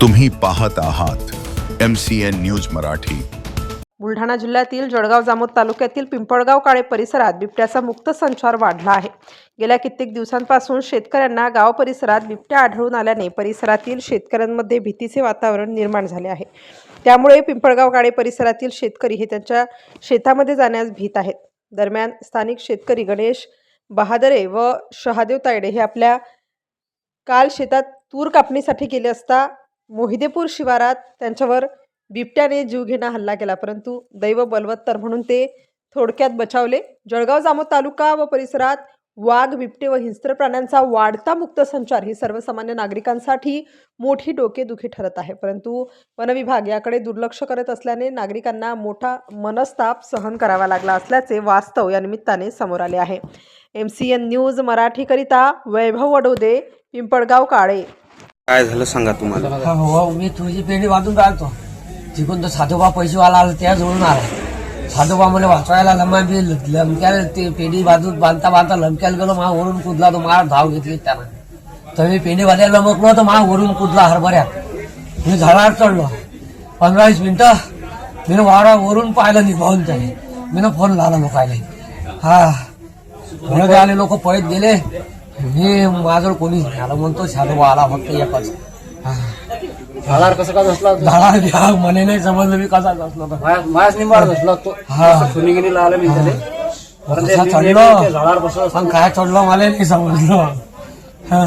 तुम्ही पाहत आहात M C N news Marathi. Buldhana जिल्ह्यातील जळगाव जामोद तालुक्यातील पिंपळगाव काळे परिसरात बिबट्याचा मुक्त संचार वाढला आहे. गेल्या कित्येक दिवसांपासून शेतकऱ्यांना गाव परिसरात बिबट्या आढळून आल्याने परिसरातील शेतकऱ्यांमध्ये भीतीचे वातावरण निर्माण झाले आहे. त्यामुळे पिंपळगाव काळे परिसरातील शेतकरी हे त्यांच्या शेतामध्ये जाण्यास भीत आहेत. दरम्यान स्थानिक शेतकरी गणेश बहादरे व शहादेव तायडे हे आपल्या काल शेतात तूर कापणीसाठी गेले असता मोहिदेपूर शिवारात त्यांच्यावर बिबट्याने जीवघेणा हल्ला केला. परंतु दैव बलवत्तर म्हणून ते थोडक्यात बचावले. जळगाव जामोद तालुका व परिसरात वाघ बिबटे व हिंस्त्र प्राण्यांचा वाढता मुक्त संचार ही सर्वसामान्य नागरिकांसाठी मोठी डोकेदुखी ठरत आहे. परंतु वनविभाग याकडे दुर्लक्ष करत असल्याने नागरिकांना मोठा मनस्ताप सहन करावा लागला असल्याचे वास्तव या निमित्ताने समोर आले आहे. एम सी एन न्यूज मराठीकरिता वैभव वडोदे पिंपळगाव काळे. काय झालं सांगा तुम्हाला. हा हो, हो मी तुझी पेढी बांधून राहतो. तिकडून तो साधोबा पैसेवाला आला त्या जवळून आला. साधोबा मला वाचवायला लंबा मी लमक्याला ते पेढी बांधून बांधता बांधता लमक्याला गेलो मा वरून कुदला तो मा धाव घेतली त्यानं तर मी पेढी बांधायला लमकलो तर मा वरून कुदला हरभऱ्यात. मी झाडावर चढलो. पंधरा वीस मिनिटं मी वारा वरून पाहिलं निभावून त्याने. मी फोन लावला लोकायला. हा. म्हणून आले लोक पळत गेले. मी माझं नाही आलं म्हणतो साधोबा आला फक्त एकच. हा झाडावर कसं का होता? झाडा घ्या म्हणे नाही समजलं मी कसा बसलो होता. माया- मायाच निंबाळ बसला तो हा. सुनी गिनी लावलं मी त्याने. चढलो? पण काय चढलो मला नाही समजलं. हा.